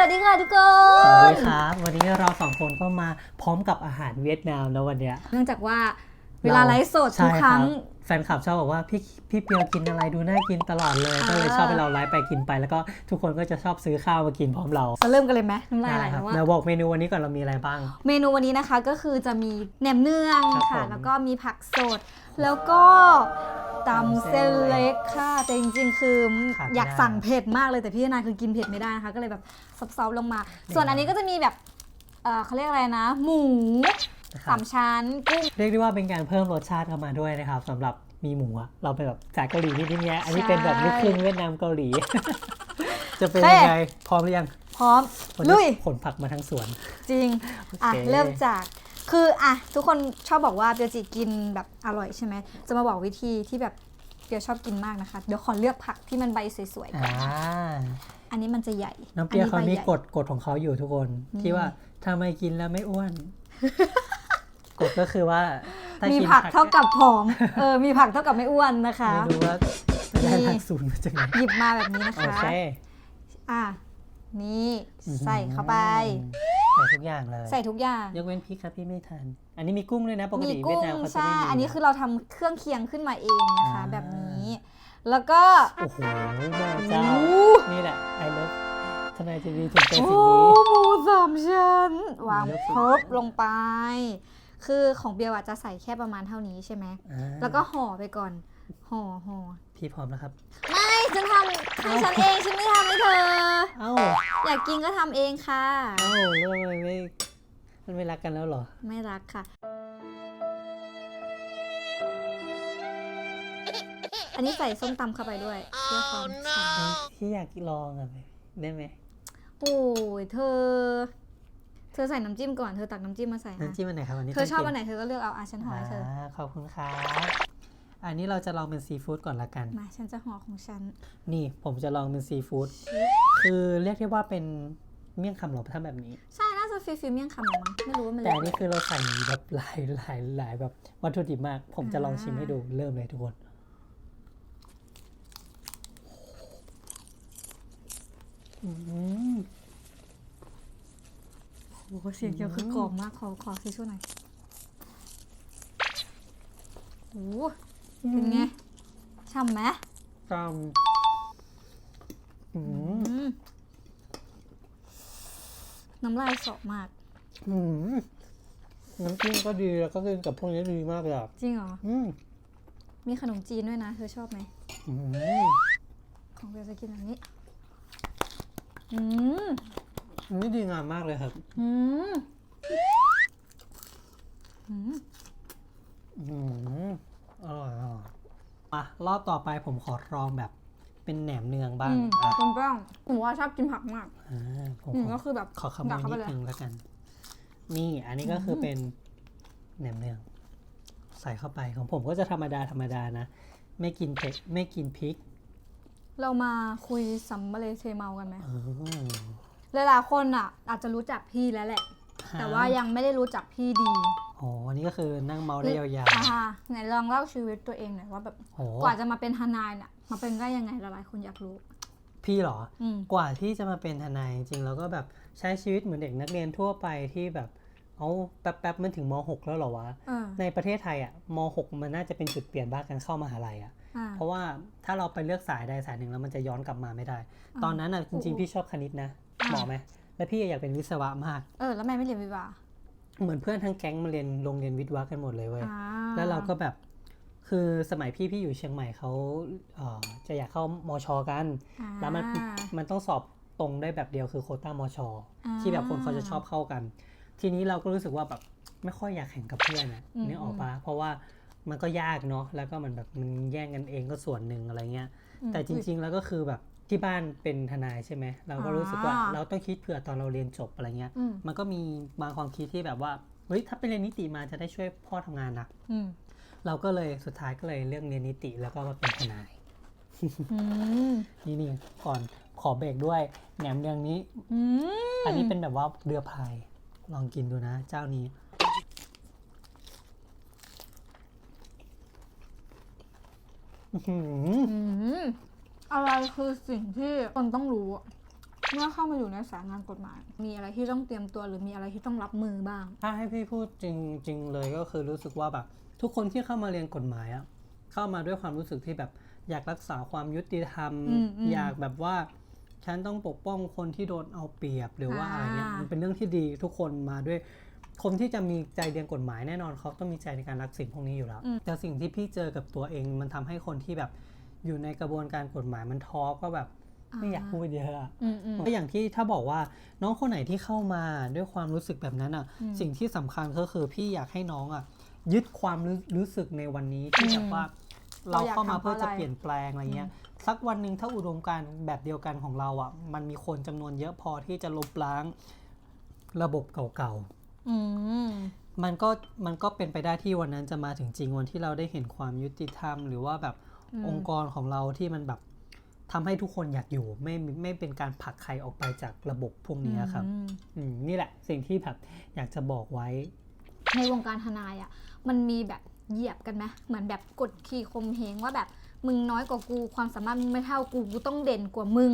วัสดีค่ะทุกคสวันสดีครับ วันนี้เราสองคนก็มาพร้อมกับอาหารเวียดนามแล้ววันเนี้ย เนื่องจากว่า เวลาไลฟ์สดทุกใช่ครั้งบแฟนคลับชอบบอกว่าพี่พี่เปียวกินอะไรดูน่ากินตลอดเลยก็เลยอ่าชอบให้เราไลฟ์ไปกินไป แล้วก็ทุกคนก็จะชอบซื้อข้าวมากินพร้อมเราจะเริ่มกันเลยไหมน้ำลายไหลได้ครับแล้วว่าเดี๋ยวบอกเมนูวันนี้ก่อนเรามีอะไรบ้าง เมนูวันนี้นะคะก็คือจะมีแหนมเนืองครับค่ะผมแล้วก็มีผักสด แล้วก็ตำเส้นเล็กค่ะ แต่จริงๆ คือขาดไม่ได้อยากสั่งเผ็ดมากเลยแต่พี่นาคือกินเผ็ดไม่ได้นะคะ ก็เลยแบบซอฟๆลงมา ส่วนอันนี้ก็จะมีแบบเอ่อเขาเรียกอะไรนะ หมู นะคสารับมชั้นกุ้ง เรียกได้ว่าเป็นการเพิ่มรสชาติเข้ามาด้วยนะครับสำหรับมีหมูอะเราเป็นแบบสายเกาหลีนิดๆเนี้ยอันนี้เป็นแบบลูกครึ่งเวียดนามเกาหลี จะเป็นยังไงพร้อมหรือยังพร้อม วันลุนี้ยขนผักมาทั้งสวน จริง อะ โอเค เริ่มจาก คืออะ ทุกคนชอบบอกว่าเปียวจิกินแบบอร่อยใช่ไหม จะมาบอกวิธีที่แบบเปียวชอบกินมากนะคะ เดี๋ยวขอเลือกผักที่มันใบสวยๆก่อ่าอนอันนี้มันจะใหญ่น้องเปียเขาใบมีใหญ่ กฎกฎของเขาอยู่ทุกคนนี่ที่ว่าถ้าไม่กินแล้วไม่อ้วน กฎก็คือว่าถ้ามีกินผักเท่ากับผอม เออ มีผักเท่ากับไม่อ้วนนะคะ ไม่รู้ว่าจะได้นี่หลักสูตรมาจากไหนหยิบมาแบบนี้นะโอคะ เคอะ นี่ใส่เข้าไป ใส่ทุกอย่างเลยใส่ทุกอย่าง ยกเว้นพริกครับพี่ไม่ทานอันนี้มีกุ้งด้วยนะปกมีติเวีกุ้ยดงนามเขาจะใช่ ไม่มีอันนี้คือเราทำเครื่องเคียงขึ้นมาเองนะคะอ่าแบบนี้ แล้วก็โอ้โหแม่เจ้าโอ้นี่แหละไอเลิฟทนายจะดีถึงใจโอ้สิ่งนี้ หมูสามชั้นวางเลือกครบลงไป คือของเบียร์อะจะใส่แค่ประมาณเท่านี้ใช่ไหม อ่าแล้วก็ห่อไปก่อน ห่อห่อพี่พร้อมแล้วครับ ไม่ฉันทำให้ฉันเองฉันไม่ทำให้เธอ เอ้า อยากกินก็ทำเองค่ะ เอ้าแล้วทำไมไม่มันไม่รักกันแล้วเหรอ ไม่รักค่ะ อันนี้ใส่ส้มตำเข้าไปด้วยเพื่อความฉ่ำพี่อยากลองอะได้ไหมโอ้ยเธอ เธอใส่น้ำจิ้มก่อน เธอตักน้ำจิ้มมาใส่อะน้ำจิ้มอันไหนครับวันนี้เธอชอบต้งกิอันไหนเธอก็เลือกเอาอะฉันห่อให้เธอขอบคุณครับอันนี้เราจะลองเป็นซีฟู้ดก่อนละกัน มาฉันจะห่อของฉัน นี่ผมจะลองเป็นซีฟู้ดคือเรียกได้ว่าเป็นเมี่ยงคำหรอถ้าแบบนี้ ใช่ น่าจะฟิลฟิลเมี่ยงคำหรือมั้งไม่รู้ว่ามันแต่เรียอักนนี้คือเราใส่แบบหลายหลายหลายแบบวัตถุดิบมาก ผมจะลองชิมให้ดูเริ่มเลยทุกคนอืม โอ้โหเสียงเกียวคือกรอบมากขอขอทิชชู่หน่อยโอ้โหเป็นไงฉ่ำไหมกำอืมอืมน้ำลายสอบมาก อืมน้ำจิ้มก็ดีแล้วก็กินกับพวกนี้ดีมากเลยอะจริงเหรอ อืมมีขนมจีนด้วยนะ เธอชอบไหม อืมของเบลจะกินแบบนี้ อืม อันนี้ดีงามมากเลยครับ อืมอืมอืมอร่อยอร่อยอะรอบต่อไปผมขอลองแบบเป็นแหนมเนืองบ้างอืมอะคุณป้องผมว่าชอบกินผักมากอ่าผมอืมขอก็คือแบบขอขโมดักยเข้าไปนิดเลย นึงแล้วกัน นี่อันนี้ก็คือเป็นแหนมเนือง ใส่เข้าไปของผมก็จะธรรมดาธรรมดานะ ไม่กินเผ็ดไม่กินพริกเรามาคุยสัมมาเลเทเมากันไหม อ๋อ หลายๆคนอะ อาจจะรู้จักพี่แล้วแหละ แต่ว่ายังไม่ได้รู้จักพี่ดีอ๋ออันนี้ก็คือนั่งเมาได้ยาวอ่าไหนลองเล่าชีวิตตัวเองหน่อยว่าแบบๆโหกว่าจะมาเป็นทนายเนี่ยมาเป็นได้ยังไงหลายๆคนอยากรู้ พี่เหรออืมกว่าที่จะมาเป็นทนายจริงๆแล้วก็แบบใช้ชีวิตเหมือนเด็กนักเรียนทั่วไปที่แบบเอาแป๊บๆมันถึงม .6 แล้วเหรอวะเออในประเทศไทยอะม .6 มันน่าจะเป็นจุดเปลี่ยนบ้างการเข้ามหาลัยอะอ่าเพราะว่าถ้าเราไปเลือกสายใดสายหนึ่งแล้วมันจะย้อนกลับมาไม่ได้อ่าตอนนั้นอะจริงโอ้ๆพี่ชอบคณิตนะอ่า เหมาะไหมแล้วพี่อยากเป็นวิศวะมาก เออ แล้วแม่ไม่เรียนวิวาเหมือนเพื่อนทั้งแก๊งมาเรียนโรงเรียนวิทย์วะกันหมดเลยเว้ย อ่าแล้วเราก็แบบ คือสมัยพี่พี่อยู่เชียงใหม่เขาเอ่อจะอยากเข้ามชกัน อ่าแล้วมันมันต้องสอบตรงได้แบบเดียวคือโควต้ามชที่แบบคนเขาจะชอบเข้ากัน ทีนี้เราก็รู้สึกว่าแบบไม่ค่อยอยากแข่งกับเพื่อนนะอืม นึกออกปะเพราะว่ามันก็ยากเนาะแล้วก็มันแบบมันแย่งกันเองก็ส่วนหนึ่งอะไรเงี้ย อืมแต่จริงๆแล้วก็คือแบบ ที่บ้านเป็นทนายใช่ไหมเราก็รู้สึกว่าอ่าเราต้องคิดเผื่อตอนเราเรียนจบอะไรเงี้ยอืมมันก็มีบางความคิดที่แบบว่าเฮ้ยถ้าไปเรียนนิติมาจะได้ช่วยพ่อทำงานนะอืมเราก็เลยสุดท้ายก็เลยเลือกเรียนนิติแล้วก็มาเป็นทนายอืมนี่นี่ก่อนขอเบรกด้วยแหนมเนืองนี้อืมอันนี้เป็นแบบว่าเรือพายลองกินดูนะ เจ้านี้ อื้อหืออืมอะไรคือสิ่งที่คนต้องรู้อะเมื่อเข้ามาอยู่ในสายงานกฎหมาย มีอะไรที่ต้องเตรียมตัวหรือมีอะไรที่ต้องรับมือบ้าง ถ้าให้พี่พูดจริงจริงเลยก็คือรู้สึกว่าแบบทุกคนที่เข้ามาเรียนกฎหมายอะเข้ามาด้วยความรู้สึกที่แบบอยากรักษาความยุติธรรม อืมอืมอยากแบบว่า ฉันต้องปกป้องคนที่โดนเอาเปรียบหรือว่าอ่าอะไรเงี้ยมันเป็นเรื่องที่ดีทุกคนมาด้วย คนที่จะมีใจเรียนกฎหมายแน่นอนเขาต้องมีใจในการรักสิ่งพวกนี้อยู่แล้ว แต่สิ่งที่พี่เจอกับตัวเองมันทำให้คนที่แบบ อยู่ในกระบวนการกฎหมายมันท้อก็แบบไม่อยากพูดเยอะอะอืมอืมก็อย่างที่ถ้าบอกว่าน้องคนไหนที่เข้ามาด้วยความรู้สึกแบบนั้นอะอืมสิ่งที่สำคัญก็คือพี่อยากให้น้องอะยึดความรู้รู้สึกในวันนี้ที่อืมแบบว่าเราเราอยากเข้ามาทำเพื่อจะเพราะอะไรเปลี่ยนแปลงอะไรเงี้ย สักวันหนึ่งถ้าอุดมการณ์แบบเดียวกันของเราอะ มันมีคนจำนวนเยอะพอที่จะลบล้างระบบเก่าอืมๆมันก็มันก็เป็นไปได้ที่วันนั้นจะมาถึงจริงวันที่เราได้เห็นความยุติธรรม หรือว่าแบบ อืมองค์กรของเราที่มันแบบทำให้ทุกคนอยากอยู่ไม่ไม่เป็นการผลักใครออกไปจากระบบพวกนี้ครับอืมอืมนี่แหละสิ่งที่แบบอยากจะบอกไว้ ในวงการทนายอะ มันมีแบบเหยียบกันไหมเหมือนแบบกดขี่ข่มเหงว่าแบบมึงน้อยกว่ากูความสามารถมึงไม่เท่ากูกูต้องเด่นกว่ามึง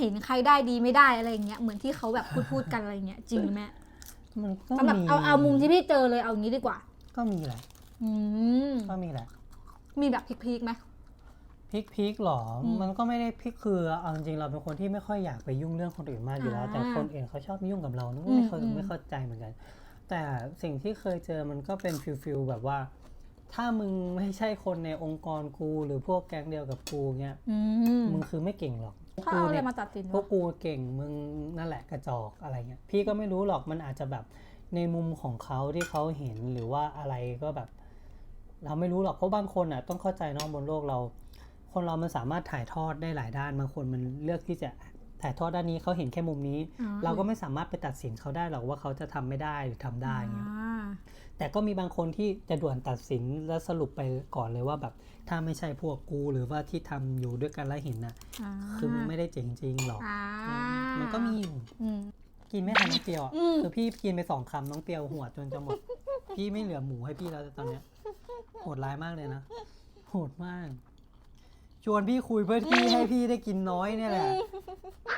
เห็นใครได้ดีไม่ได้อะไรอย่างเงี้ยเหมือนที่เขาแบบพูดพูดกันอะไรเงี้ยจริงไหมแม่มันก็สำหรับมีเอาเอามุมที่พี่เจอเลยเอางี้ดีกว่า ก็มีแหละอืมก็มีแหละมีแบบพีคๆไหม พลิกพลิกหรออืมมันก็ไม่ได้พลิกคือเอาจริงๆเราเป็นคนที่ไม่ค่อยอยากไปยุ่งเรื่องคนอื่นมากอยู่แล้วอ่าแต่คนอื่นเขาชอบยุ่งกับเรานึกอืมไม่เคยอืมไม่เข้าใจเหมือนกัน แต่สิ่งที่เคยเจอมันก็เป็นฟิลฟิลแบบว่า ถ้ามึงไม่ใช่คนในองค์กรกูหรือพวกแก๊งเดียวกับกูเงี้ยอืมมึงคือไม่เก่งหรอกถ้ากูเอาอะไรเนี่ยมาตัดสินพวกวะกูเก่งมึงนั่นแหละกระจอกอะไรเงี้ยพี่ก็ไม่รู้หรอกมันอาจจะแบบในมุมของเขาที่เขาเห็นหรือว่าอะไรก็แบบ เราไม่รู้หรอกเพราะบางคนอะ ต้องเข้าใจเน้องบนโลกเรา คนเรามันสามารถถ่ายทอดได้หลายด้านบางคนมันเลือกที่จะถ่ายทอดด้านนี้เขาเห็นแค่มุมนี้อ่เราก็ไม่สามารถไปตัดสินเขาได้หรอกว่าเขาจะทำไม่ได้หรือทำได้เงี้ยอ่าแต่ก็มีบางคนที่จะด่วนตัดสินและสรุปไปก่อนเลยว่าแบบถ้าไม่ใช่พวกกูหรือว่าที่ทำอยู่ด้วยกันแล้วเห็นน่ะอ่าคือมันไม่ได้เจ๋งจริงหรอกอ่ามันก็มีอยู่อืมกินไม่ทันน้องเปียวอะอืมคือพี่กินไปสองคำน้องเปียวหัวจนจะหมด พี่ไม่เหลือหมูให้พี่แล้วตอนเนี้ยโหดร้ายมากเลยนะโหดมาก ชวนพี่คุยเพื่อที่ให้พี่ได้กินน้อยเนี่ยแหละ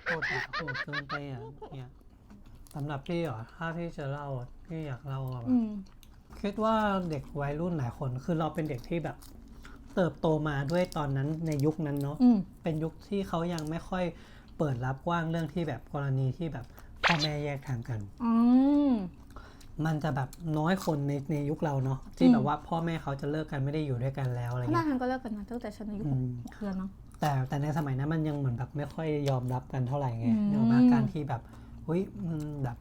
โหดอะโหดเกินไปอะเนี่ยสำหรับพี่เหรอถ้าพี่จะเล่าอะพี่อยากเล่าอะแบบ อืม คิดว่าเด็กวัยรุ่นหลายคน คือเราเป็นเด็กที่แบบ เติบโตมาด้วยตอนนั้นในยุคนั้นเนาะ อืม เป็นยุคที่เขายังไม่ค่อยเปิดรับกว้างเรื่องที่แบบกรณีที่แบบพ่อแม่แยกทางกัน อืม มันจะแบบน้อยคนในในยุคเราเนาะที่อืมแบบว่าพ่อแม่เขาจะเลิกกันไม่ได้อยู่ด้วยกันแล้วอะไรพนักเงี้ยงานก็เลิกกันมาตั้งแต่ฉันอายุอืม หกเดือนเนาะแต่แต่ในสมัยนั้นมันยังเหมือนแบบไม่ค่อยยอมรับกันเท่าไหร่ไงอืมเดี๋ยวมาการที่แบบเฮ้ยมึงแบบ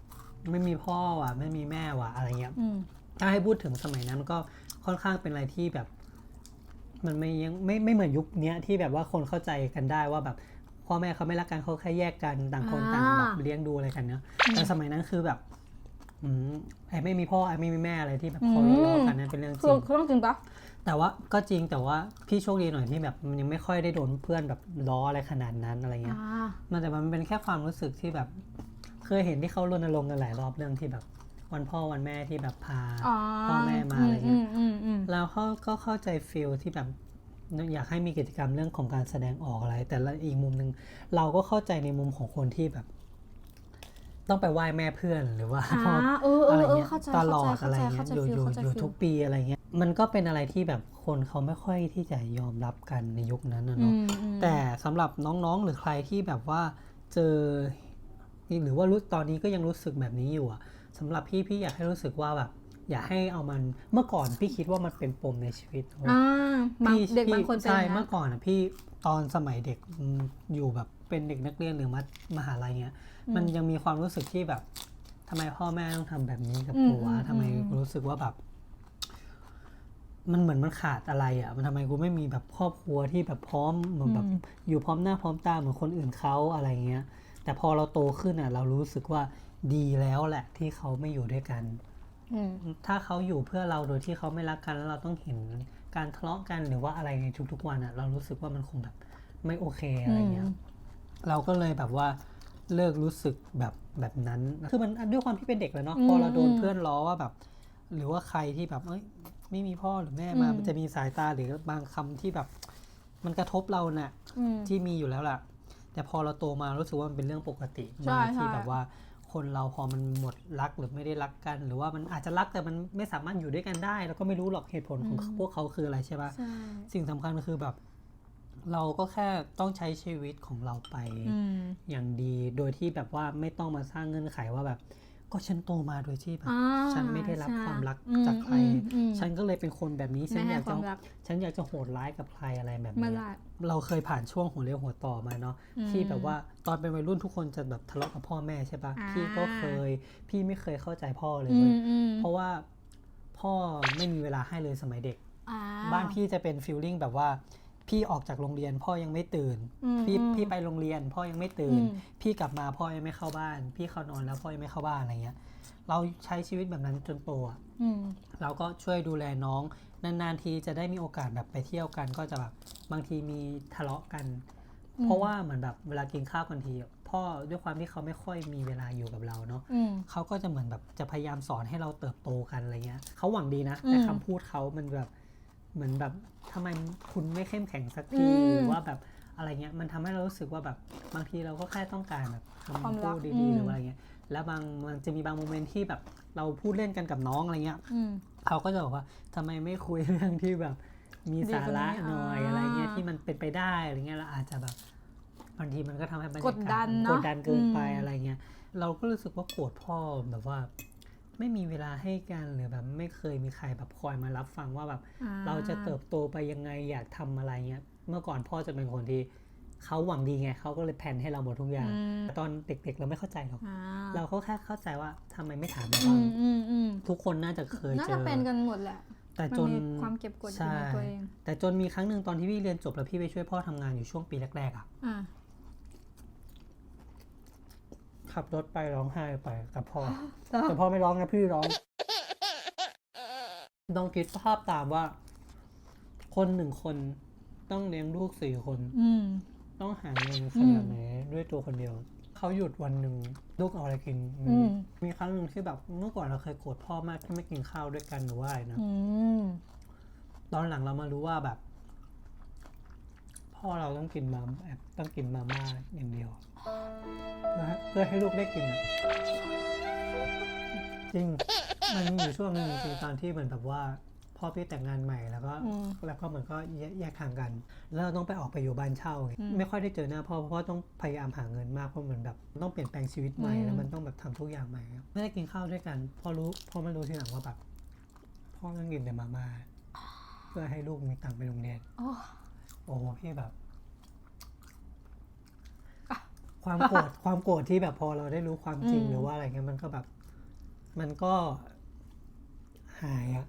ไม่มีพ่อว่ะไม่มีแม่ว่ะอะไรเงี้ย อืม ถ้าให้พูดถึงสมัยนั้นมันก็ค่อนข้างเป็นอะไรที่แบบ มันไม่ยังไม่ไม่เหมือนยุคเนี้ยที่แบบว่าคนเข้าใจกันได้ว่าแบบพ่อแม่เขาไม่รักกันเขาแค่แยกกันต่างคนต่างแบบเลี้ยงดูอะไรกันเนาะแต่สมัยนั้นคือแบบ อืมไอ้ไม่มีพ่อไอ้ไม่มีแม่อะไรที่แบบเขาล้อๆกันนั่นเป็นเรื่องจคืริองคือต้องจริงปะแต่ว่าก็จริงแต่ว่าพี่โชคดีหน่อยที่แบบมันยังไม่ค่อยได้โดนเพื่อนแบบล้ออะไรขนาดนั้นอะไรเงี้ยอ่ามันแต่มันเป็นแค่ความรู้สึกที่แบบเคยเห็นที่เขารณรงค์กันหลายรอบเรื่องที่แบบวันพ่อวันแม่ที่แบบพาอ๋อพ่อแม่มาอะไรเงี้ยมอืมอืมแล้วเขาก็เข้าใจฟิลที่แบบอยากให้มีกิจกรรมเรื่องของการแสดงออกอะไร แต่ละอีกมุมหนึ่งเราก็เข้าใจในมุมของคนที่แบบ ต้องไปไหว้แม่เพื่อนหรือว่าอ่าพ่อเออเออะไรอเออเงี้ยเข้าใจตลอดเข้าอะไรใจเงี้เข้ายใจอยู่ฟิอลยู่เข้าใจอยู่ฟิลทุกปีอะไรเงี้ยมันก็เป็นอะไรที่แบบคนเขาไม่ค่อยที่จะยอมรับกันในยุคนั้นนะอืเนาะมอืมแต่สำหรับน้องๆหรือใครที่แบบว่าเจอหรือว่ารู้ตอนนี้ก็ยังรู้สึกแบบนี้อยู่อะสำหรับพี่พี่อยากให้รู้สึกว่าแบบอย่าให้เอามันเมื่อก่อนพี่คิดว่ามันเป็นปมในชีวิตอ่าบางพี่เด็กบางพี่คนเป็นใช่อย่างเมื่นั้นอก่อนอะพี่ตอนสมัยเด็กอืมอยู่แบบ เป็นเด็กนักเรียนหรือมัธมหาลัยเงี้ยมันยังมีความรู้สึกที่แบบทำไมพ่อแม่ต้องทำแบบนี้กับอืมกูวะอืมทำไมอืมกูรู้สึกว่าแบบ มันเหมือนมันขาดอะไรอะ มันทำไมกูไม่มีแบบครอบครัวที่แบบพร้อมเหมือนแบบอยู่พร้อมหน้าพร้อมตาเหมือนคนอื่นเขาอะไรเงี้ย แต่พอเราโตขึ้นอะ เรารู้สึกว่าดีแล้วแหละที่เขาไม่อยู่ด้วยกันอืมถ้าเขาอยู่เพื่อเราโดยที่เขาไม่รักกันแล้วเราต้องเห็นการทะเลาะกันหรือว่าอะไรในทุกๆวันอะ เรารู้สึกว่ามันคงแบบไม่โอเคอะไรเงี้ย เราก็เลยแบบว่าเลิกรู้สึกแบบแบบนั้น คือมันด้วยความที่เป็นเด็กแล้วเนาะอืมพอเราโดนเพื่อนล้อว่าแบบ หรือว่าใครที่แบบเอ้ยไม่มีพ่อหรือแม่มา อืม มันจะมีสายตาหรือบางคำที่แบบ มันกระทบเราน่ะ อืม ที่มีอยู่แล้วล่ะ แต่พอเราโตมารู้สึกว่ามันเป็นเรื่องปกติใช่มากใช่ที่แบบว่า คนเราพอมันหมดรักหรือไม่ได้รักกัน หรือว่ามันอาจจะรักแต่มันไม่สามารถอยู่ด้วยกันได้ แล้วก็ไม่รู้หรอกเหตุผลของพวกเขาคืออะไรใช่ปะ ใช่ สิ่งสำคัญก็คือแบบ เราก็แค่ต้องใช้ชีวิตของเราไปอืมอย่างดีโดยที่แบบว่าไม่ต้องมาสร้างเงื่อนไขว่าแบบ ก็ฉันโตมาโดยที่แบบอ่าฉันไม่ได้รับใช่ความรักอืมจากใครอืมอืมฉันก็เลยเป็นคนแบบนี้ฉัไม่นอให้ยากคจะวามรักฉันอยากจะโหดร้ายกับใครอะไรแบบไม่นี้ได้เราเคยผ่านช่วงหัวเรียวหัวต่อมาเนาะอืมที่แบบว่าตอนเป็นวัยรุ่นทุกคนจะแบบทะเลาะกับพ่อแม่ใช่ปะอ่าพี่ก็เคย พี่ไม่เคยเข้าใจพ่อเลยอืเว้ยมอืมเพราะว่าพ่อไม่มีเวลาให้เลยสมัยเด็กอ่าบ้านพี่จะเป็นฟิลลิ่งแบบว่า พี่ออกจากโรงเรียนพ่อยังไม่ตื่นอืมพี่อืมพี่ไปโรงเรียน พ่อยังไม่ตื่นอืมพี่กลับมาพ่อยังไม่เข้าบ้าน พี่เข้านอนแล้วพ่อยังไม่เข้าบ้านอะไรเงี้ย เราใช้ชีวิตแบบนั้นจนโตอะอืมเราก็ช่วยดูแลน้องนานๆทีจะได้มีโอกาสแบบไปเที่ยวกัน ก็จะแบบบางทีมีทะเลาะกันอืมเพราะว่าเหมือนแบบเวลากินข้าวกันทีอะพ่อด้วยความที่เขาไม่ค่อยมีเวลาอยู่กับเราเนาะอืมเขาก็จะเหมือนแบบจะพยายามสอนให้เราเติบโตกันอะไรเงี้ยเขาหวังดีนะอืมแต่คำพูดเขามันแบบ เหมือนแบบทำไมคุณไม่เข้มแข็งสักทีอืมหรือว่าแบบอะไรเงี้ยมันทำให้เรารู้สึกว่าแบบบางทีเราก็แค่ต้องการแบบความคำรัพูกดอืดีมๆหรือว่าอะไรเงี้ยแล้วบางมันจะมีบางโมเมนต์ที่แบบเราพูดเล่นกันกับน้องอะไรเงี้ยอืมเขาก็จะบอกว่าทำไมไม่คุยเรื่องที่แบบมีดีสากว่าระนี้หน่อยอ่าอะไรเงี้ยที่มันเป็นไปได้อะไรเงี้ยเราอาจจะแบบบางทีมันก็ทำให้บรรยากาศกดดันมันเนกอะดดันเกินไปอืมอะไรเงี้ยเราก็รู้สึกว่าโกรธพ่อแบบว่า ไม่มีเวลาให้กันหรือแบบไม่เคยมีใครแบบคอยมารับฟังว่าแบบอ่เราจะเติบโตไปยังไงอยากทำอะไรเงี้ยเมื่อก่อนพ่อจะเป็นคนที่เขาหวังดีไงเขาก็เลยแผนให้เราหมดทุกอย่างอืมแต่ตอนเด็กๆเราไม่เข้าใจหรอกอ่าเราก็แค่เข้าใจว่าทำไมไม่ถามอืบ้างมอืมอืมทุกคนน่าจะเคยน่าเจจะอเป็นกันหมดแหละแต่มันจนมีความเก็บกดอยู่ในใช่ตัวเองแต่จนมีครั้งหนึ่งตอนที่พี่เรียนจบแล้วพี่ไปช่วยพ่อทำงานอยู่ช่วงปีแรกๆอะอ่า ขับรถไปร้องไห้ไปกับพ่อ แต่พ่อไม่ร้องนะพี่ร้องต้องคิดภาพตามว่า คนหนึ่งคนต้องเลี้ยงลูกสี่คนอืมต้องหาเงินขนาดไหนด้วยตัวคนเดียวเขาหยุดวันหนึ่งลูกเอาอะไรกินอืมมีครั้งหนึ่งที่แบบเมื่อก่อนเราเคยโกรธพ่อมากที่ไม่กินข้าวด้วยกันหรือว่าอะไรนะอืมตอนหลังเรามารู้ว่าแบบ พ่อเราต้องกินมาแบบต้องกินมาม่าอย่างเดียวเพื่อให้เพื่อให้ลูกได้กินอะจริงมันมีอยู่ช่วงหนึ่งจริงๆตอนที่เหมือนแบบว่าพ่อพี่แต่งงานใหม่แล้วก็อืมแล้วก็เหมือนก็แยกแยกทางกัน แล้วเราต้องไปออกไปอยู่บ้านเช่าไงอืมไม่ค่อยได้เจอหน้าพ่อเพราะว่าต้องพยายามหาเงินมากเพราะเหมือนแบบต้องเปลี่ยนแปลงชีวิตใหม่อืมแล้วมันต้องแบบทำทุกอย่างใหม่ครับไม่ได้กินข้าวด้วยกันพอรู้พอมารู้ทีหลังว่าแบบพ่อต้องกินแต่มาม่าเพื่อให้ลูกมีตังค์ไปโรงเรียน โอ้โอ้โหพี่แบบ ความโกรธความโกรธที่แบบพอเราได้รู้ความจริงอืม หรือว่าอะไรเงี้ยมันก็แบบ มันก็หายอะ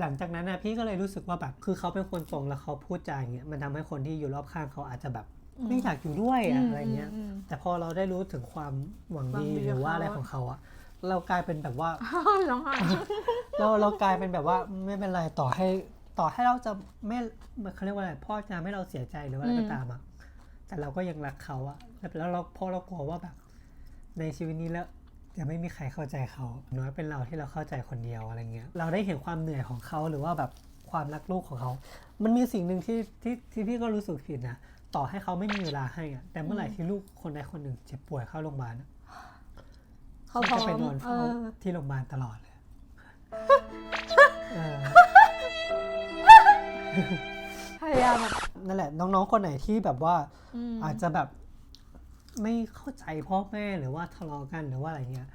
หลังจากนั้นนะพี่ก็เลยรู้สึกว่าแบบ คือเขาเป็นคนตรงแล้วเขาพูดจาอย่างเงี้ยมันทำให้คนที่อยู่รอบข้างเขาอาจจะแบบไม่อยากอยู่ด้วยอะอะไรเงี้ย ม แต่พอเราได้รู้ถึงความหวังดีหวังดีหรือว่ากับเขา อะไรของเขาอะเรากลายเป็นแบบว่า อืมร้องไห้เราเรากลายเป็นแบบว่าไม่เป็นไรต่อให้ ต่อให้เราจะไม่เขาเรียกว่าอะไรพ่อจะทำให้เราเสียใจหรือว่าอะไรอืมก็ตามอะแต่เราก็ยังรักเขาอะแล้วเราพอเรากลัวว่าแบบ ในชีวิตนี้แล้วจะไม่มีใครเข้าใจเขาน้อยเป็นเราที่เราเข้าใจคนเดียวอะไรเงี้ย เราได้เห็นความเหนื่อยของเขาหรือว่าแบบความรักลูกของเขา มันมีสิ่งหนึ่งที่ที่ที่พี่ก็รู้สึกผิดนะต่อให้เขาไม่มีเวลาให้อะแต่เมื่อไหร่ที่ลูกคนใดคนหนึ่งเจ็บป่วยเข้าโรงพยาบาลอะเขาพจะร้อไปมนอนเอเฝ้าอที่โรงพยาบาลตลอดเลยเออ พยายามแบบนั่นแหละ น้องๆคนไหนที่แบบว่ามอาจจะแบบไม่เข้าใจพ่อแม่หรือว่าทะเลาะกันหรือว่าอะไรเงี้ย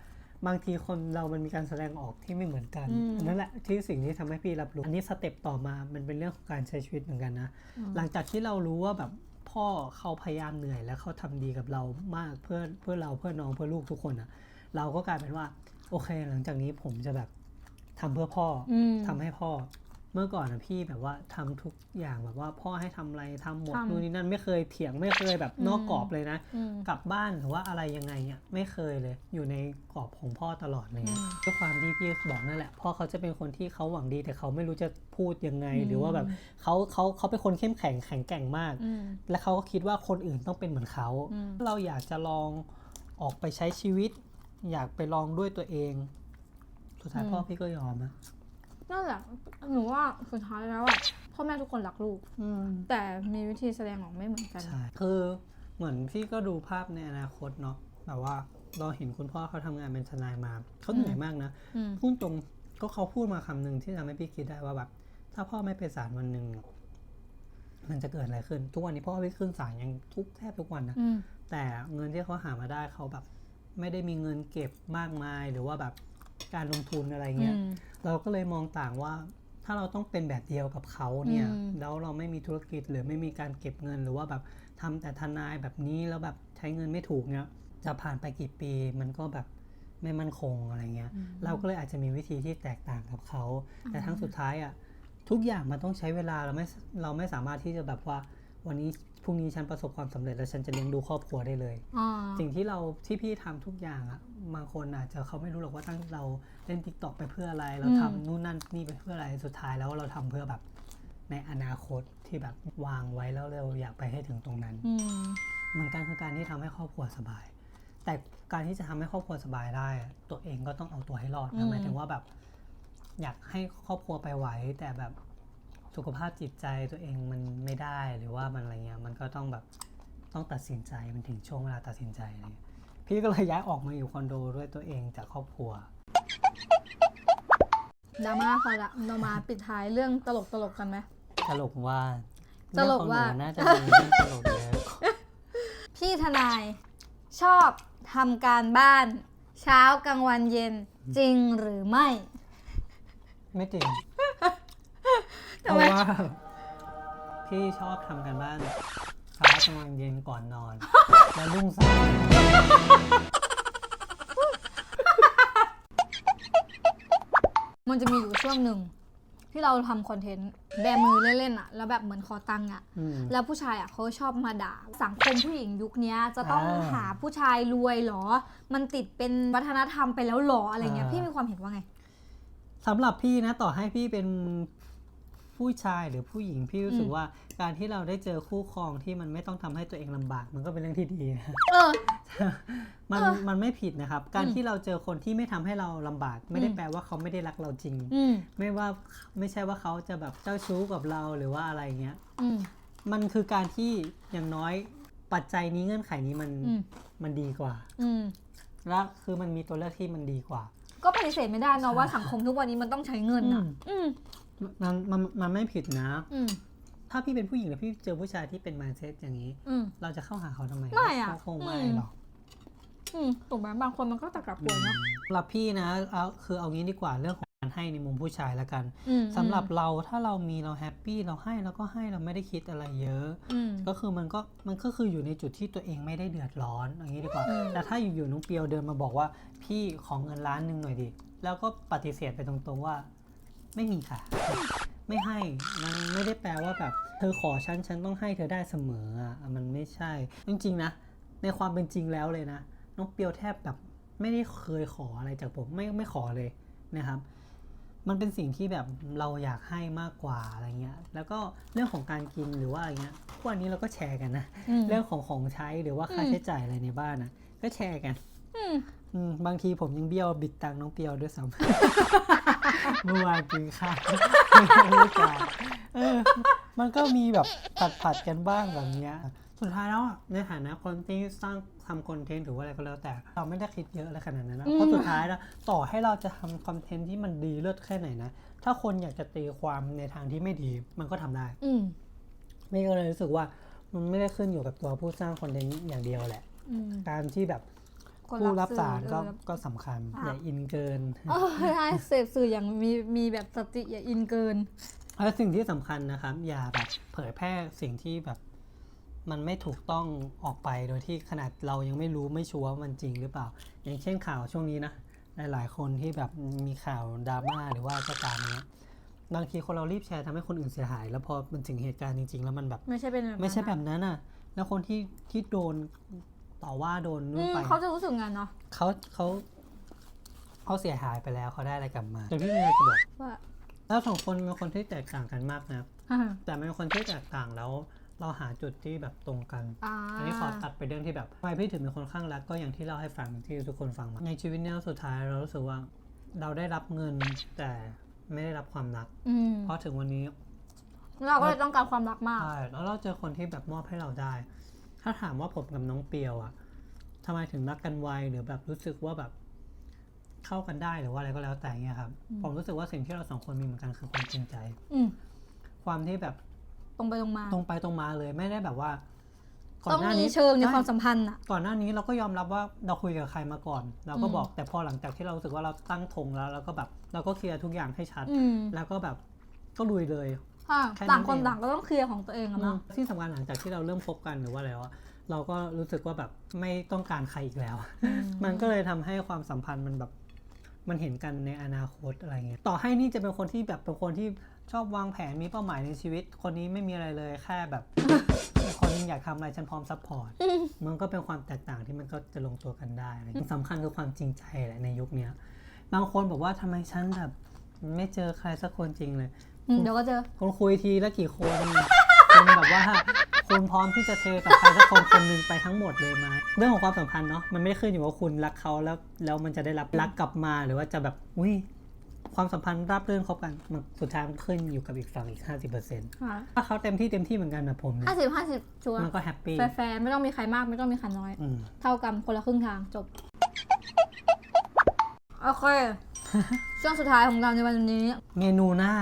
บางทีคนเรามันมีการแสดงออกที่ไม่เหมือนกันอืม อันนั่นแหละที่สิ่งที่ทำให้พี่รับรู้ อันนี้สเต็ปต่อมามันเป็นเรื่องของการใช้ชีวิตเหมือนกันนะอืมหลังจากที่เรารู้ว่าแบบพ่อเขาพยายามเหนื่อยแล้วเขาทำดีกับเรามากเพื่อเพื่อเราเพื่อน้องเพื่อลูกทุกคนอะเราก็กลายเป็นว่า โอเค หลังจากนี้ผมจะแบบทำเพื่อพ่ออ อืม ทำให้พ่อ เมื่อก่อนนะพี่แบบว่าทำทุกอย่างแบบว่าพ่อให้ทำอะไรทำหมดทำนู่นนี่นั่นไม่เคยเถียงไม่เคยแบบนอกอืมกรอบเลยนะอืมกลับบ้านหรือว่าอะไรยังไงเนี่ยไม่เคยเลย อยู่ในกรอบของพ่อตลอดเลยอืมด้วยความที่พี่บอกนั่นแหละพ่อเขาจะเป็นคนที่เขาหวังดี แต่เขาไม่รู้จะพูดยังไงอืมหรือว่าแบบเขาเขาเขาเป็นคนเข้มแข็งแข็งแกร่งมากอืมและเขาก็คิดว่าคนอื่นต้องเป็นเหมือนเขาอืมเราอยากจะลองออกไปใช้ชีวิต อยากไปลองด้วยตัวเอง สุดท้ายพ่อพี่ก็ยอมนะ นั่นแหละหนูว่าสุดท้ายแล้วอะพ่อแม่ทุกคนรักลูกแต่มีวิธีแสดงออกไม่เหมือนกัน ใช่คือเหมือนพี่ก็ดูภาพในอนาคตเนาะแบบว่าเราเห็นคุณพ่อเขาทำงานเป็นทนายมาเขาเหนื่อยมากนะอืม พูดตรงก็เขาพูดมาคำหนึ่งที่ทำให้พี่คิดได้ว่าแบบ ถ้าพ่อไม่ไปศาลวันหนึ่งมันจะเกิดอะไรขึ้น ทุกวันนี้พ่อไปขึ้นศาลยังทุกแทบทุกวันนะ อืม แต่เงินที่เขาหามาได้เขาแบบ ไม่ได้มีเงินเก็บมากมายหรือว่าแบบ การลงทุนอะไรเงี้ยอืมเราก็เลยมองต่างว่า ถ้าเราต้องเป็นแบบเดียวกับเขาเนี่ยอืมแล้วเราไม่มีธุรกิจหรือไม่มีการเก็บเงิน หรือว่าแบบทำแต่ทนายแบบนี้แล้วแบบใช้เงินไม่ถูกเนี่ยจะผ่านไปกี่ปีมันก็แบบไม่มั่นคงอะไรเงี้ย เราก็เลยอาจจะมีวิธีที่แตกต่างกับเขา แต่ทั้งสุดท้ายอะทุกอย่างมันต้องใช้เวลาเราไม่เราไม่สามารถที่จะแบบว่า วันนี้พรุ่งนี้ฉันประสบความสำเร็จแล้วฉันจะเลี้ยงดูครอบครัวได้เลยอ่าสิ่งที่เราที่พี่ทำทุกอย่างอะบางคนอาจจะเขาไม่รู้หรอกว่าตั้งเราเล่นทิกตอกไปเพื่ออะไร เราทำนู่นนั่นนี่ไปเพื่ออะไรสุดท้ายแล้วเราทำเพื่อแบบในอนาคตที่แบบวางไว้แล้วเราอยากไปให้ถึงตรงนั้นอืมเหมือนกันคือการที่ทำให้ครอบครัวสบาย แต่การที่จะทำให้ครอบครัวสบายได้อะตัวเองก็ต้องเอาตัวให้รอดอืนะมหมายถึงว่าแบบ อยากให้ครอบครัวไปไหวแต่แบบ สุขภาพจิตใจตัวเองมันไม่ได้หรือว่ามันอะไรเงี้ยมันก็ต้องแบบต้องตัดสินใจมันถึงช่วงเวลาตัดสินใจอะไรเงี้ยพี่ก็เลยย้ายออกมาอยู่คอนโดด้วยตัวเองจากครอบครัวดราม่าพอละเรามาปิดท้ายเรื่องตลกตลกๆกันไหมตลกว่าตลกว่าเรื่องของหนูน่าจะมีเรื่องตลกเยอะพี่ทนายชอบทำการบ้าน เช้ากลางวันเย็นจริงหรือไม่ ไม่จริงเพทำ ราะไมว่าพี่ชอบทำกันบ้านเช้ากลางวันเย็นก่อนนอน แล้วรุ่งสางมันจะมีอยู่ช่วงหนึ่งที่เราทำคอนเทนต์แบมือเล่นๆอะแล้วแบบเหมือนขอตังค์อะอืม แล้วผู้ชายอะเขาชอบมาด่า สังคมผู้หญิงยุคเนี้ย จะต้องอ่าหาผู้ชายรวยเหรอ มันติดเป็นวัฒนธรรมไปแล้วเหรออะไรเงี้ยอ่า พี่มีความเห็นว่าไง สำหรับพี่นะต่อให้พี่เป็น ผู้ชายหรือผู้หญิงพี่รู้สึกอืมว่าการที่เราได้เจอคู่ครองที่มันไม่ต้องทำให้ตัวเองลำบาก มันก็เป็นเรื่องที่ดีนะเออมันเออมันไม่ผิดนะครับ การอืมที่เราเจอคนที่ไม่ทำให้เราลำบาก ไม่ได้อืมแปลว่าเขาไม่ได้รักเราจริงอืมไม่ว่าไม่ใช่ว่าเขาจะแบบเจ้าชู้กับเราหรือว่าอะไรเงี้ยอืมมันคือการที่อย่างน้อยปัจจัยนี้เงื่อนไขนี้มันอืมมันดีกว่า อืมและคือมันมีตัวเลือกที่มันดีกว่า ก็ปฏิเสธไม่ได้เนอะว่าสังคมทุกวันนี้มันต้องใช้เงินอะอื มมันมันมันไม่ผิดนะ อืม ถ้าพี่เป็นผู้หญิงแล้วพี่เจอผู้ชายที่เป็น mindset อย่างนี้ อืม เราจะเข้าหาเขาทำไมไม่อะเขาคงไม่อืมหรอก อืมถูกไหมบางคนมันก็ตะกรับป่วยเนาะสำหรับพี่นะเอาคือเอางี้ดีกว่าเรื่องของการให้ในมุมผู้ชายละกันอืมสำหรับเราถ้าเรามีเราแฮปปี้เราให้เราก็ให้เราไม่ได้คิดอะไรเยอะ อืม ก็คือมันก็มันก็คืออยู่ในจุดที่ตัวเองไม่ได้เดือดร้อนอย่างนี้ดีกว่าอืมแต่ถ้าอยู่ๆน้องเปียวเดินมาบอกว่าพี่ของเงินล้านหนึ่งหน่อยดิแล้วก็ปฏิเสธไปตรงๆว่า ไม่มีค่ะ ไม่ให้มันไม่ได้แปลว่าแบบเธอขอฉันฉันต้องให้เธอได้เสมออะมันไม่ใช่ จริงๆนะในความเป็นจริงแล้วเลยนะน้องเปียวแทบแบบไม่ได้เคยขออะไรจากผมไม่ไม่ขอเลยนะครับ มันเป็นสิ่งที่แบบเราอยากให้มากกว่าอะไรเงี้ย แล้วก็เรื่องของการกินหรือว่าอะไรเงี้ยทุกวันนี้เราก็แชร์กันนะอืมเรื่องของของใช้หรือว่าค่าอืมใช้จ่ายอะไรในบ้านนะก็แชร์กันอืมอืม บางทีผมยังเบี้ยวบิดตังค์น้องเปียวด้วยซ้ำเมื่อวานกินข้าวไม่จ่ายเออ มันก็มีแบบผัดผัดๆกันบ้างแบบเนี้ย สุดท้ายแล้วอะในฐานะคนที่สร้างทำคอนเทนต์หรือว่าอะไรก็แล้วแต่ เราไม่ได้คิดเยอะอะไรขนาดนั้นนะอืมเพราะสุดท้ายแล้วต่อให้เราจะทำคอนเทนต์ที่มันดีเลิศแค่ไหนนะ ถ้าคนอยากจะตีความในทางที่ไม่ดี มันก็ทำได้อืมไม่ก็เลยรู้สึกว่ามันไม่ได้ขึ้นอยู่กับตัวผู้สร้างคอนเทนต์อย่างเดียวแหละอืมการที่แบบ คนผู้รับสื่อสารก็เออ ก็สำคัญอะ อย่าอินเกิน เออใช่เสพสื่ออย่างมีมีแบบสติอย่าอินเกิน และสิ่งที่สำคัญนะครับ อย่าแบบเผยแพร่สิ่งที่แบบ มันไม่ถูกต้องออกไปโดยที่ขนาดเรายังไม่รู้ไม่ชัวร์ว่ามันจริงหรือเปล่า อย่างเช่นข่าวช่วงนี้นะหลาย ๆ คนที่แบบมีข่าวดราม่าหรือว่าก็ตามเนี้ยบางทีคนเรารีบแชร์ทำให้คนอื่นเสียหาย แล้วพอมันถึงเหตุการณ์จริง ๆ แล้วมันแบบ ไม่ใช่เป็นแบบนั้นไม่ใช่แบบอะนั้นอะ แล้วคนที่ที่โดน ต่อว่าโดนอืนู่นมไปเขาจะรู้สึกไงานเนาะเขาเขาเขาเสียหายไปแล้วเขาได้อะไรกลับมาแต่พี่มีอะไรจะบอกว่าแล้วสองคนเป็นคนที่แตกต่างกันมากนะอ่าแต่เป็นคนที่แตกต่างแล้ว เราหาจุดที่แบบตรงกันอ่าอันนี้ขอตัดไปเรื่องที่แบบทำไมพี่ถึงเป็นคนข้างรักก็อย่างที่เล่าให้ฟังที่ทุกคนฟังมาในชีวิตเนี้ยสุดท้ายเรารู้สึกว่า เราได้รับเงินแต่ไม่ได้รับความรักอืมเพราะถึงวันนี้ เราก็เลยต้องการความรักมากใช่แล้วเราเจอคนที่แบบมอบให้เราได้ ถ้าถามว่าผมกับน้องเปียวอะทำไมถึงรักกันไวหรือแบบรู้สึกว่าแบบเข้ากันได้หรือว่าอะไรก็แล้วแต่เงี้ยครับอืมผมรู้สึกว่าสิ่งที่เราสองคนมีเหมือนกันคือความจริงใจ อืมความที่แบบตรงไปตรงมาตรงไปตรงมาเลยไม่ได้แบบว่าต้องมีเชิงในความช่สัมพันธ์อะก่อนหน้านี้เราก็ยอมรับว่าเราคุยกับใครมาก่อน เราก็อืมบอกแต่พอหลังจากที่เรารู้สึกว่าเราตั้งธงแล้วเราก็แบบ เราก็เคลียร์ทุกอย่างให้ชัดอืมแล้วก็แบบก็ลุยเลย ค่ะแค่นั้นต่างคนเอง ต่างก็ต้องเคลียร์ของตัวเองอะเนาะ ที่สำคัญหลังจากที่เราเริ่มคบกันหรือว่าแล้วอะเราก็รู้สึกว่าแบบไม่ต้องการใครอีกแล้ว มันก็เลยทำให้ความสัมพันธ์มันแบบมันเห็นกันในอนาคตอะไรเงี้ยต่อให้นี่จะเป็นคนที่แบบเป็นคนที่ชอบวางแผนมีเป้าหมายในชีวิต คนนี้ไม่มีอะไรเลยแค่แบบ คนนึงอยากทำอะไรฉันพร้อมซัพพอร์ตมันก็เป็นความแตกต่างที่มันก็จะลงตัวกันได้อะไรเงี้ยสำคัญคือความจริงใจแหละในยุคเนี้ย บางคนบอกว่าทำไมฉันแบบไม่เจอใครสักคนจริงเลย อืมเดี๋ยวก็เจอคุณคุยทีละกี่คนคุณแบบว่าคุณพร้อมที่จะเทกับใครสักคนคนหนึ่งไปทั้งหมดเลยไหมเรื่องของความสัมพันธ์เนาะมันไม่ได้ขึ้นอยู่ว่าคุณรักเขาแล้วแล้วมันจะได้รับรักกลับมาหรือว่าจะแบบอุ้ยความสัมพันธ์ราบรื่นคบกันมันสุดท้ายมันขึ้นอยู่กับอีกฝั่งอีกห้าสิบเปอร์เซ็นต์ค่ะถ้าเขาเต็มที่เต็มที่เหมือนกันแบบผมเนี่ยห้าสิบห้าสิบชัวร์มันก็แฮปปี้แฟร์ๆไม่ต้องมีใครมากไม่ต้องมีใครน้อย อืมเท่ากันคนละครึ่งทางจบ โอเค ช่วงสุดท้ายของเราในวันนี้ เมนูหน้า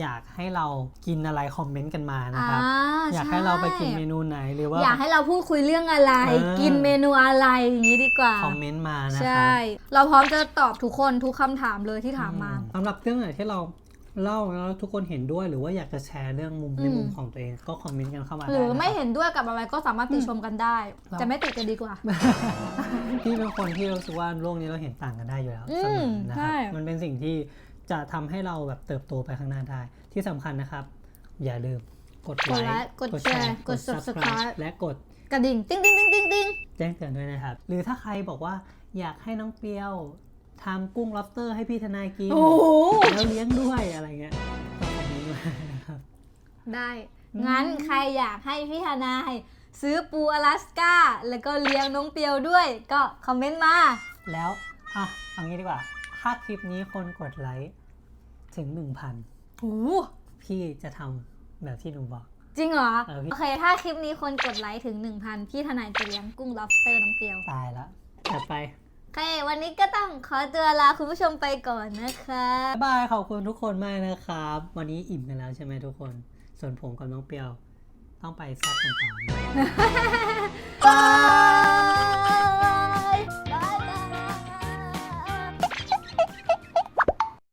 อยากให้เรากินอะไรคอมเมนต์กันมานะครับ อ่าอยากช่ให้เราไปกินเมนูไหนหรือว่า อยากให้เราพูดคุยเรื่องอะไร เออ กินเมนูอะไรอย่างนี้ดีกว่าคอมเมนต์มานะใชครับ่ เราพร้อมจะตอบทุกคนทุกคำถามเลยที่ถามมาสำหรับเรื่องไหนที่เราเล่าแล้วทุกคนเห็นด้วย หรือว่าอยากจะแชร์เรื่องมุมอืมในมุมของตัวเองก็คอมเมนต์กันเข้ามาหรือด้นะไม่คบ เห็นด้วยกับอะไรก็สามารถติชมกันได้เราจะไม่ติดกันดีกว่า พี่เป็นคนที่รู้สึกว่าโลกนี้เราเห็นต่างกันได้อยู่แล้วอืเสมมอนะคใช่รับมันเป็นสิ่งที่ จะทำให้เราแบบเติบโตไปข้างหน้าได้ ที่สำคัญนะครับ อย่าลืมกดกดไลไลค์ค์กดแชร์กด subscribe และกดกระดิ่งติ้งติ้งติ้งติ้งติ้งแจ้งเตือนด้วยนะครับ หรือถ้าใครบอกว่าอยากให้น้องเปียวทำกุ้ง lobster ให้พี่ทนายกินโอ้โหแล้วเลี้ยงด้วยอะไรเงี้ยก็คอมเมนต์มานะครับ ได้อืมงั้นใครอยากให้พี่ฮานาย ซื้อปูอลาสก้า แล้วก็เลี้ยงน้องเปียวด้วย ก็คอมเมนต์มา แล้ว อะเอางี้ดีกว่า ถ้าคลิปนี้คนกดไลค์ถึง1,000โอ้พี่จะทำแบบที่หนูบอก จริงเหรอ เออพี่ โอเค ถ้าคลิปนี้คนกดไลค์ถึง 1,000 พี่ทนายจะเลี้ยงกุ้ง lobster น้องเปียว ตายแล้วจัดไป โอเค วันนี้ก็ต้องขอตัวลาคุณผู้ชมไปก่อนนะคะ บ๊ายบายขอบคุณทุกคนมากนะครับ วันนี้อิ่มกันแล้วใช่ไหมทุกคน ส่วนผมกับน้องเปียว ต้องไปแซ่บกันต่อนะ บาย